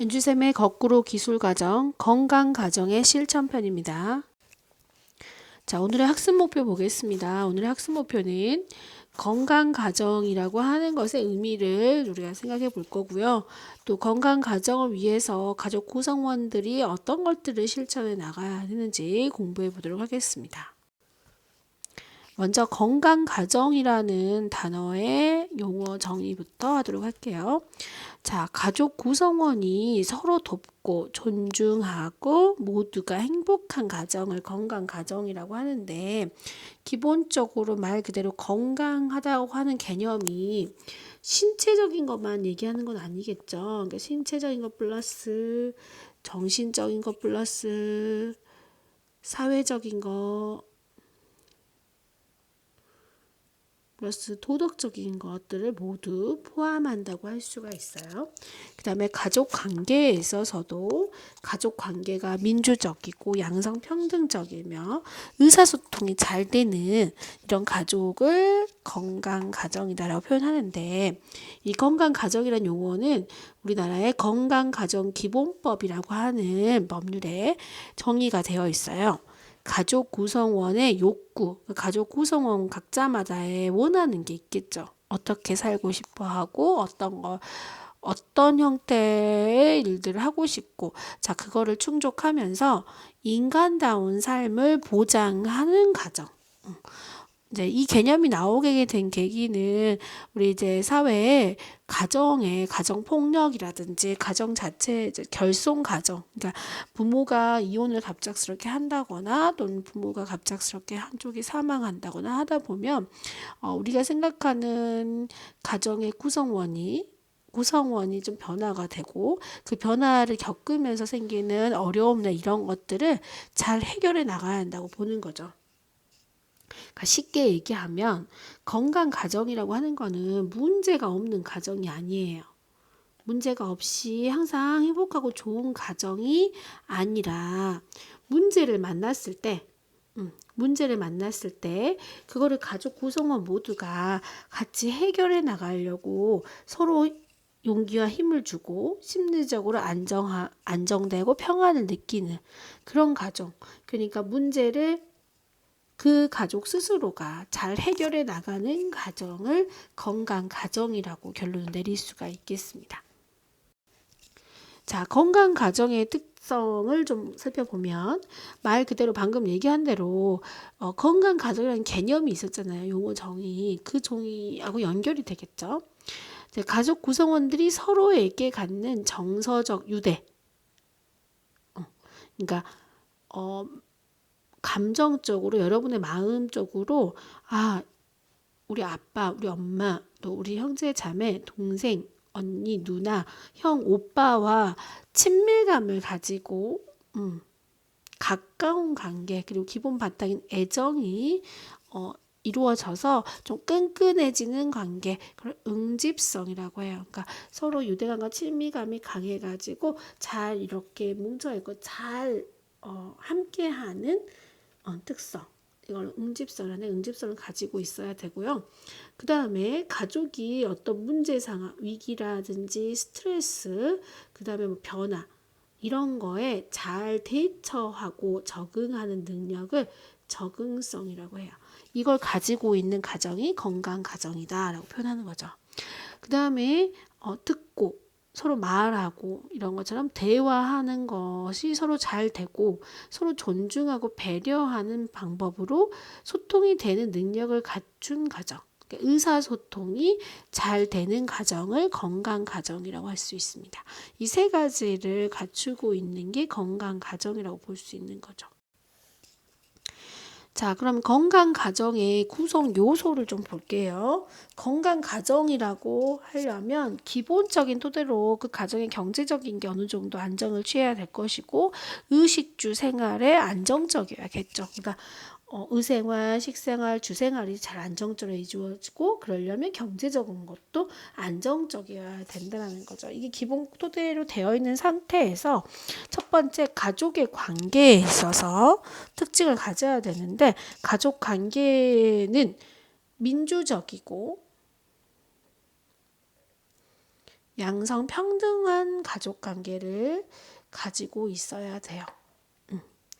엔주쌤의 거꾸로 기술 과정, 건강 과정의 실천편입니다. 자, 오늘의 학습 목표 보겠습니다. 오늘의 학습 목표는 건강 가정이라고 하는 것의 의미를 우리가 생각해 볼 거고요. 또 건강 가정을 위해서 가족 구성원들이 어떤 것들을 실천해 나가야 하는지 공부해 보도록 하겠습니다. 먼저 건강 가정이라는 단어의 용어 정의부터 하도록 할게요. 자, 가족 구성원이 서로 돕고 존중하고 모두가 행복한 가정을 건강 가정이라고 하는데 기본적으로 말 그대로 건강하다고 하는 개념이 신체적인 것만 얘기하는 건 아니겠죠. 그러니까 신체적인 것 플러스 정신적인 것 플러스 사회적인 것 플러스 도덕적인 것들을 모두 포함한다고 할 수가 있어요. 그 다음에 가족 관계에 있어서도 가족 관계가 민주적이고 양성평등적이며 의사소통이 잘 되는 이런 가족을 건강 가정이다라고 표현하는데 이 건강 가정이란 용어는 우리나라의 건강 가정 기본법이라고 하는 법률에 정의가 되어 있어요. 가족 구성원의 욕구, 가족 구성원 각자마다의 원하는 게 있겠죠. 어떻게 살고 싶어 하고 어떤 거 어떤 형태의 일들을 하고 싶고 자 그거를 충족하면서 인간다운 삶을 보장하는 가정. 이제 이 개념이 나오게 된 계기는 우리 이제 사회에 가정의 가정 폭력이라든지 가정 자체 결손 가정 그러니까 부모가 이혼을 갑작스럽게 한다거나 또는 부모가 갑작스럽게 한쪽이 사망한다거나 하다 보면 어, 우리가 생각하는 가정의 구성원이 구성원이 좀 변화가 되고 그 변화를 겪으면서 생기는 어려움이나 이런 것들을 잘 해결해 나가야 한다고 보는 거죠. 그러니까 쉽게 얘기하면 건강 가정이라고 하는 거는 문제가 없는 가정이 아니에요. 문제가 없이 항상 행복하고 좋은 가정이 아니라 문제를 만났을 때 음, 문제를 만났을 때 그거를 가족 구성원 모두가 같이 해결해 나가려고 서로 용기와 힘을 주고 심리적으로 안정 안정되고 평안을 느끼는 그런 가정. 그러니까 문제를 그 가족 스스로가 잘 해결해 나가는 가정을 건강 가정이라고 결론을 내릴 수가 있겠습니다. 자, 건강 가정의 특성을 좀 살펴보면 말 그대로 방금 얘기한 대로 어, 건강 가정이라는 개념이 있었잖아요. 용어 정의 그 정의하고 연결이 되겠죠. 가족 구성원들이 서로에게 갖는 정서적 유대. 어, 그러니까 어, 감정적으로 여러분의 마음적으로 아 우리 아빠, 우리 엄마, 또 우리 형제 자매, 동생, 언니, 누나, 형, 오빠와 친밀감을 가지고 음, 가까운 관계 그리고 기본 바탕인 애정이 어, 이루어져서 좀 끈끈해지는 관계 그걸 응집성이라고 해요. 그러니까 서로 유대감과 친밀감이 강해가지고 잘 이렇게 뭉쳐있고 잘 어, 함께하는 어, 특성. 이걸 응집성 안에 응집성을 가지고 있어야 되고요. 그 다음에 가족이 어떤 문제 상황, 위기라든지 스트레스, 그 다음에 뭐 변화, 이런 거에 잘 대처하고 적응하는 능력을 적응성이라고 해요. 이걸 가지고 있는 가정이 건강 가정이다라고 표현하는 거죠. 그 다음에 어, 듣고 서로 말하고 이런 것처럼 대화하는 것이 서로 잘 되고 서로 존중하고 배려하는 방법으로 소통이 되는 능력을 갖춘 가정. 그러니까 의사소통이 잘 되는 가정을 건강 가정이라고 할 수 있습니다. 이 세 가지를 갖추고 있는 게 건강 가정이라고 볼 수 있는 거죠. 자, 그럼 건강 가정의 구성 요소를 좀 볼게요. 건강 가정이라고 하려면 기본적인 토대로 그 가정의 경제적인 게 어느 정도 안정을 취해야 될 것이고 의식주 생활에 안정적이어야겠죠. 그러니까 어, 의생활, 식생활, 주생활이 잘 안정적으로 이루어지고 그러려면 경제적인 것도 안정적이어야 된다는 거죠. 이게 기본 토대로 되어 있는 상태에서 첫 번째 가족의 관계에 있어서 특징을 가져야 되는데 가족 관계는 민주적이고 양성 평등한 가족 관계를 가지고 있어야 돼요.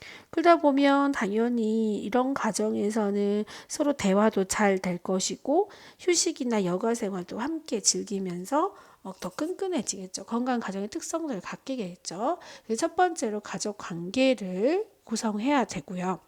음. 그러다 보면 당연히 이런 가정에서는 서로 대화도 잘 될 것이고 휴식이나 여가 생활도 함께 즐기면서 어, 더 끈끈해지겠죠. 건강 가정의 특성들을 갖게겠죠. 첫 번째로 가족 관계를 구성해야 되고요.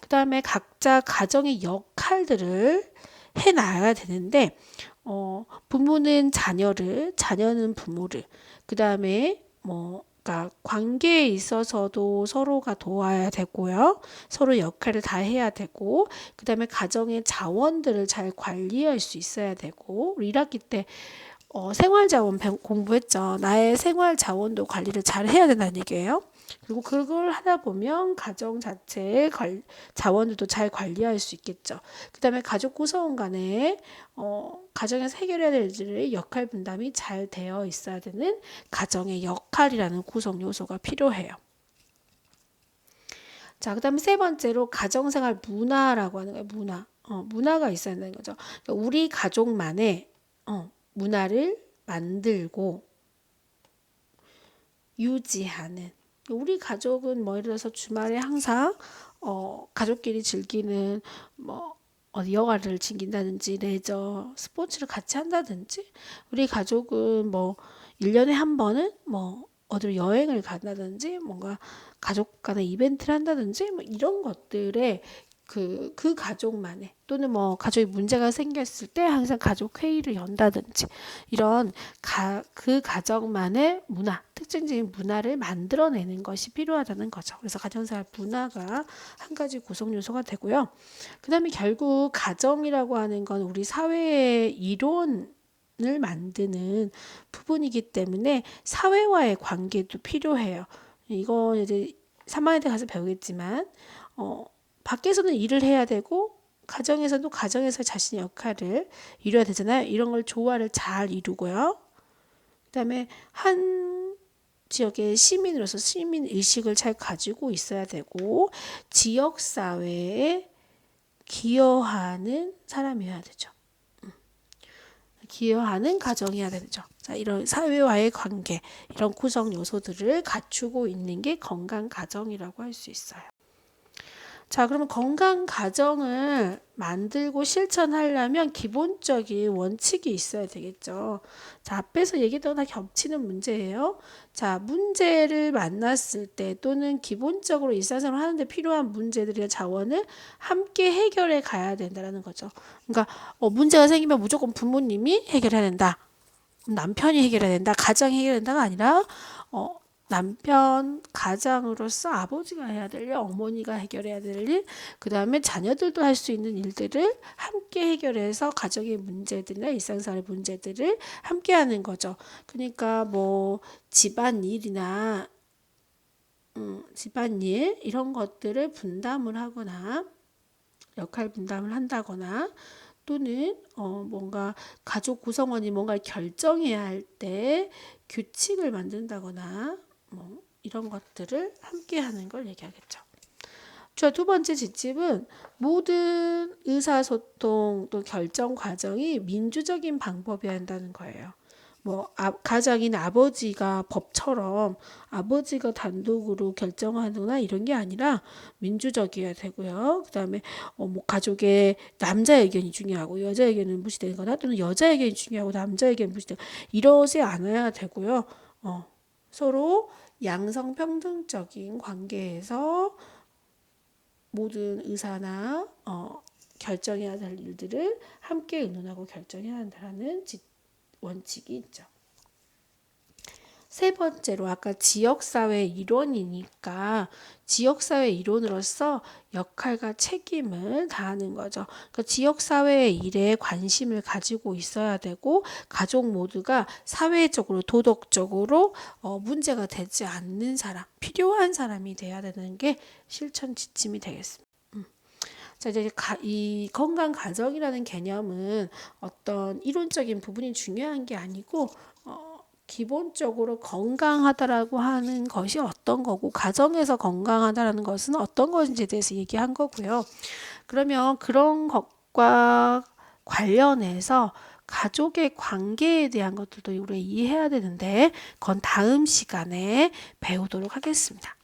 그 다음에 각자 가정의 역할들을 해 나가야 되는데, 어, 부모는 자녀를, 자녀는 부모를, 그 다음에 뭐, 그러니까 관계에 있어서도 서로가 도와야 되고요. 서로 역할을 다 해야 되고, 그 다음에 가정의 자원들을 잘 관리할 수 있어야 되고, 우리 1학기 때 어, 생활자원 공부했죠. 나의 생활자원도 관리를 잘 해야 된다는 얘기예요. 그리고 그걸 하다 보면 가정 자체의 관, 자원들도 잘 관리할 수 있겠죠. 그 다음에 가족 구성원 간에 어, 가정에서 해결해야 될 일들의 역할 분담이 잘 되어 있어야 되는 가정의 역할이라는 구성 요소가 필요해요. 자, 그 다음에 세 번째로 가정생활 문화라고 하는 거예요. 문화. 어, 문화가 있어야 된다는 거죠. 그러니까 우리 가족만의 어, 문화를 만들고 유지하는 우리 가족은 뭐 예를 들어서 주말에 항상 어 가족끼리 즐기는 뭐 어디 여가를 즐긴다든지 레저 스포츠를 같이 한다든지 우리 가족은 뭐 1년에 한 번은 뭐 어디로 여행을 간다든지 뭔가 가족 간의 이벤트를 한다든지 뭐 이런 것들에 그, 그 가족만의 또는 뭐 가족이 문제가 생겼을 때 항상 가족 회의를 연다든지 이런 가, 그 가정만의 문화, 특징적인 문화를 만들어내는 것이 필요하다는 거죠. 그래서 가정생활 문화가 한 가지 구성 요소가 되고요. 그 다음에 결국 가정이라고 하는 건 우리 사회의 이론 을 만드는 부분이기 때문에 사회와의 관계도 필요해요. 이건 이제 3학년 때 가서 배우겠지만, 어, 밖에서는 일을 해야 되고 가정에서도 가정에서 자신의 역할을 이뤄야 되잖아요. 이런 걸 조화를 잘 이루고요. 그다음에 한 지역의 시민으로서 시민 의식을 잘 가지고 있어야 되고 지역 사회에 기여하는 사람이어야 되죠. 음. 기여하는 가정이어야 되죠. 자, 이런 사회와의 관계, 이런 구성 요소들을 갖추고 있는 게 건강 가정이라고 할 수 있어요. 자, 그러면 건강 가정을 만들고 실천하려면 기본적인 원칙이 있어야 되겠죠. 자, 앞에서 얘기했던 다 겹치는 문제예요. 자, 문제를 만났을 때 또는 기본적으로 일상생활 하는데 필요한 문제들의 자원을 함께 해결해 가야 된다는 거죠. 그러니까 어, 문제가 생기면 무조건 부모님이 해결해야 된다. 남편이 해결해야 된다. 가정이 해결해야 된다가 아니라 어, 남편 가장으로서 아버지가 해야 될 일, 어머니가 해결해야 될 일, 그 다음에 자녀들도 할 수 있는 일들을 함께 해결해서 가정의 문제들이나 일상생활의 문제들을 함께 하는 거죠. 그러니까 뭐 집안 일이나 음, 집안 일 이런 것들을 분담을 하거나 역할 분담을 한다거나 또는 어 뭔가 가족 구성원이 뭔가를 결정해야 할 때 규칙을 만든다거나 뭐 이런 것들을 함께 하는 걸 얘기하겠죠. 자, 두 번째 지침은 모든 의사소통 또 결정 과정이 민주적인 방법이어야 한다는 거예요. 뭐 아, 가장인 아버지가 법처럼 아버지가 단독으로 결정하거나 이런 게 아니라 민주적이어야 되고요. 그다음에 어, 뭐 가족의 남자 의견이 중요하고 여자 의견은 무시되거나 또는 여자 의견이 중요하고 남자 의견이 무시되고 이러지 않아야 되고요. 어, 서로 양성평등적인 관계에서 모든 의사나 어, 결정해야 할 일들을 함께 의논하고 결정해야 한다는 원칙이 있죠. 세 번째로 아까 지역사회 이론이니까 지역사회 이론으로서 역할과 책임을 다하는 거죠. 그러니까 지역사회의 일에 관심을 가지고 있어야 되고 가족 모두가 사회적으로 도덕적으로 어, 문제가 되지 않는 사람, 필요한 사람이 돼야 되는 게 실천 지침이 되겠습니다. 음. 자, 이제 이 건강 가정이라는 개념은 어떤 이론적인 부분이 중요한 게 아니고 기본적으로 건강하다라고 하는 것이 어떤 거고 가정에서 건강하다라는 것은 어떤 것인지에 대해서 얘기한 거고요. 그러면 그런 것과 관련해서 가족의 관계에 대한 것들도 우리가 이해해야 되는데 그건 다음 시간에 배우도록 하겠습니다.